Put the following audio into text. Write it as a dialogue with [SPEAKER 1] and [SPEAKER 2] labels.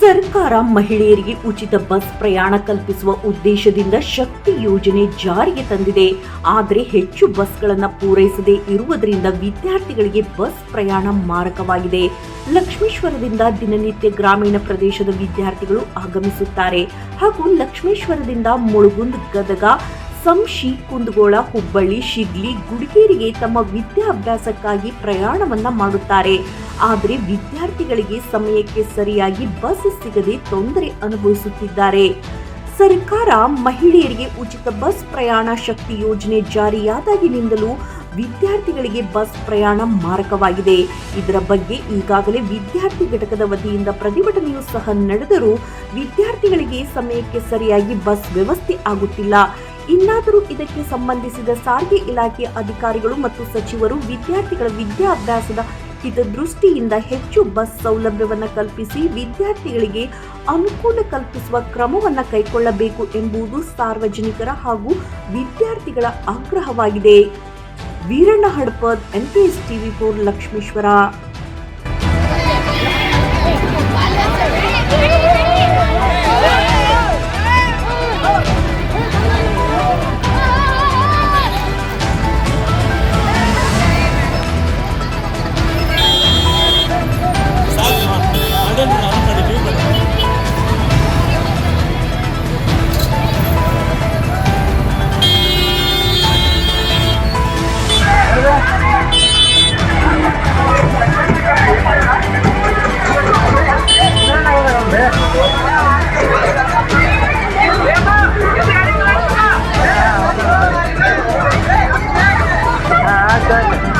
[SPEAKER 1] ಸರ್ಕಾರ ಮಹಿಳೆಯರಿಗೆ ಉಚಿತ ಬಸ್ ಪ್ರಯಾಣ ಕಲ್ಪಿಸುವ ಉದ್ದೇಶದಿಂದ ಶಕ್ತಿ ಯೋಜನೆ ಜಾರಿಗೆ ತಂದಿದೆ. ಆದರೆ ಹೆಚ್ಚು ಬಸ್ಗಳನ್ನು ಪೂರೈಸದೇ ಇರುವುದರಿಂದ ವಿದ್ಯಾರ್ಥಿಗಳಿಗೆ ಬಸ್ ಪ್ರಯಾಣ ಮಾರಕವಾಗಿದೆ. ಲಕ್ಷ್ಮೇಶ್ವರದಿಂದ ದಿನನಿತ್ಯ ಗ್ರಾಮೀಣ ಪ್ರದೇಶದ ವಿದ್ಯಾರ್ಥಿಗಳು ಆಗಮಿಸುತ್ತಾರೆ. ಹಾಗೂ ಲಕ್ಷ್ಮೇಶ್ವರದಿಂದ ಮುಳುಗುಂದ್ ಗದಗ, ಸಂಶಿ, ಕುಂದಗೋಳ, ಹುಬ್ಬಳ್ಳಿ, ಶಿಗ್ಲಿ, ಗುಡಿಗೇರಿಗೆ ತಮ್ಮ ವಿದ್ಯಾಭ್ಯಾಸಕ್ಕಾಗಿ ಪ್ರಯಾಣವನ್ನ ಮಾಡುತ್ತಾರೆ. ಆದರೆ ವಿದ್ಯಾರ್ಥಿಗಳಿಗೆ ಸಮಯಕ್ಕೆ ಸರಿಯಾಗಿ ಬಸ್ ಸಿಗದೆ ತೊಂದರೆ ಅನುಭವಿಸುತ್ತಿದ್ದಾರೆ. ಸರ್ಕಾರ ಮಹಿಳೆಯರಿಗೆ ಉಚಿತ ಬಸ್ ಪ್ರಯಾಣ ಶಕ್ತಿ ಯೋಜನೆ ಜಾರಿಯಾದಾಗಿನಿಂದಲೂ ವಿದ್ಯಾರ್ಥಿಗಳಿಗೆ ಬಸ್ ಪ್ರಯಾಣ ಮಾರಕವಾಗಿದೆ. ಇದರ ಬಗ್ಗೆ ಈಗಾಗಲೇ ವಿದ್ಯಾರ್ಥಿ ಘಟಕದ ವತಿಯಿಂದ ಪ್ರತಿಭಟನೆಯೂ ಸಹ ನಡೆದರೂ ವಿದ್ಯಾರ್ಥಿಗಳಿಗೆ ಸಮಯಕ್ಕೆ ಸರಿಯಾಗಿ ಬಸ್ ವ್ಯವಸ್ಥೆ ಆಗುತ್ತಿಲ್ಲ. ಇನ್ನಾದರೂ ಇದಕ್ಕೆ ಸಂಬಂಧಿಸಿದ ಸಾರಿಗೆ ಇಲಾಖೆಯ ಅಧಿಕಾರಿಗಳು ಮತ್ತು ಸಚಿವರು ವಿದ್ಯಾರ್ಥಿಗಳ ವಿದ್ಯಾಭ್ಯಾಸದ ಹಿತದೃಷ್ಟಿಯಿಂದ ಹೆಚ್ಚು ಬಸ್ ಸೌಲಭ್ಯವನ್ನು ಕಲ್ಪಿಸಿ ವಿದ್ಯಾರ್ಥಿಗಳಿಗೆ ಅನುಕೂಲ ಕಲ್ಪಿಸುವ ಕ್ರಮವನ್ನು ಕೈಗೊಳ್ಳಬೇಕು ಎಂಬುದು ಸಾರ್ವಜನಿಕರ ಹಾಗೂ ವಿದ್ಯಾರ್ಥಿಗಳ ಆಗ್ರಹವಾಗಿದೆ. Veeranna Hadapad MPS TV four Lakshmeshwar. Thank